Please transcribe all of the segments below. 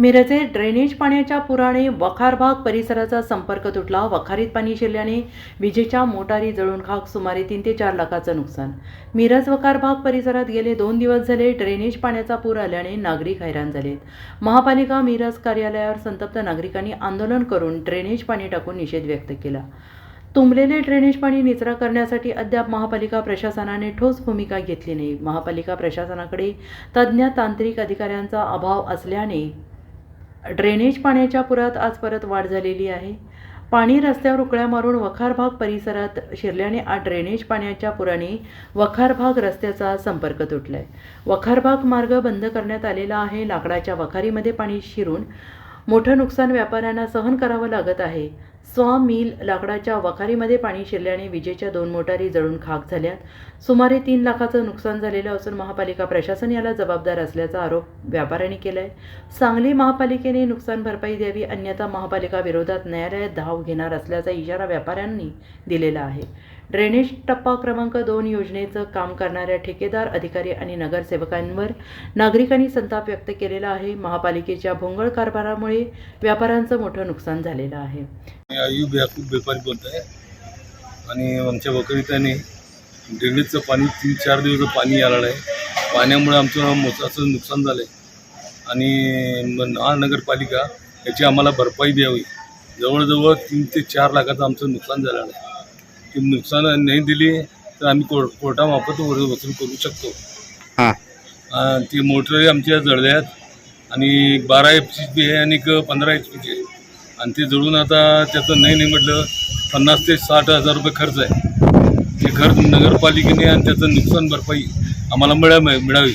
Mirje drainage पाण्याच्या पुराने वखारबाग परिसराचा संपर्क तुटला. वखारीत पाणी शिरल्याने विजेच्या मोटारी जळून खाक सुमारे तीन ते चार लाखाचं नुकसान. मिरज वखारबाग परिसरात गेले दोन दिवस झाले ड्रेनेज पाण्याचा पूर आल्याने नागरिक हैराण झालेत. महापालिका मिरज कार्यालयावर संतप्त नागरिकांनी आंदोलन करून ड्रेनेज पाणी टाकून निषेध व्यक्त केला. तुंबलेले ड्रेनेज पाणी निचरा करण्यासाठी अद्याप महापालिका प्रशासनाने ठोस भूमिका घेतली नाही. महापालिका प्रशासनाकडे तज्ज्ञ तांत्रिक अधिकाऱ्यांचा अभाव असल्याने ड्रेनेज पाण्याच्या पुरात आज परत वाढ झालेली आहे. पाणी रस्त्यावर उकळ्या मारून वखार भाग परिसरात शिरल्याने आज ड्रेनेज पाण्याच्या पुराने वखार भाग रस्त्याचा संपर्क तुटलाय. वखार भाग मार्ग बंद करण्यात आलेला आहे. लाकडाच्या वखारीमध्ये पाणी शिरून मोठं नुकसान व्यापाऱ्यांना सहन करावं लागत आहे. स्वा मिल लाकडाच्या वखारीमध्ये पाणी शिरल्याने विजेच्या दोन मोटारी जळून खाक झाल्यात. सुमारे तीन लाखाचं नुकसान झालेलं असून महापालिका प्रशासन याला जबाबदार असल्याचा आरोप व्यापाऱ्यांनी केला आहे सांगली महापालिकेने नुकसान भरपाई द्यावी अन्यथा महापालिका विरोधात न्यायालयात धाव घेणार असल्याचा इशारा व्यापाऱ्यांनी दिलेला आहे. ड्रेनेज टप्पा क्रमांक दोन योजनेचं काम करणाऱ्या ठेकेदार अधिकारी आणि नगरसेवकांवर नागरिकांनी संताप व्यक्त केलेला आहे. महापालिकेच्या भोंगळ कारभारामुळे व्यापाऱ्यांचं मोठं नुकसान झालेलं आहे. मी अयुब याकूब व्यापारी बोलत आहे. आणि आमच्या वकरिताने ड्रेनेजचं पाणी तीन चार दिवस पाणी आलेलं आहे. पाण्यामुळे आमचं मोठाचं नुकसान झालं आहे आणि महानगरपालिका याची आम्हाला भरपाई द्यावी. जवळजवळ तीन ते चार लाखाचं आमचं नुकसान झालेलं आहे. ती नुकसान नाही दिली तर आम्ही कोर्ट कोर्टामार्फत वर वसूल करू शकतो. हां. ती मोटरी आमच्या जळल्यात. आणि बारा एच पी आहे आणि एक पंधरा एच पीची आहे. आणि ते जळून आता त्याचं नाही नाही म्हटलं पन्नास ते साठ हजार रुपये खर्च आहे. ते खर्च नगरपालिकेने आणि त्याचं नुकसान भरपाई आम्हाला मिळा मिळावी.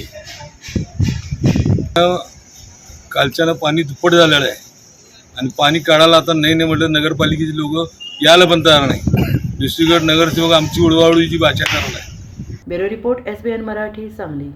कालच्यानं पाणी दुप्पट झालेलं आहे. आणि पाणी काढायला आता नाही नाही म्हटलं नगरपालिकेचे लोक यायला पण तयार नाही. दुसरीकडे नगरसेवक आमची उडवाउडीची भाषा करत आहे. Bureau report S Marathi Sangli.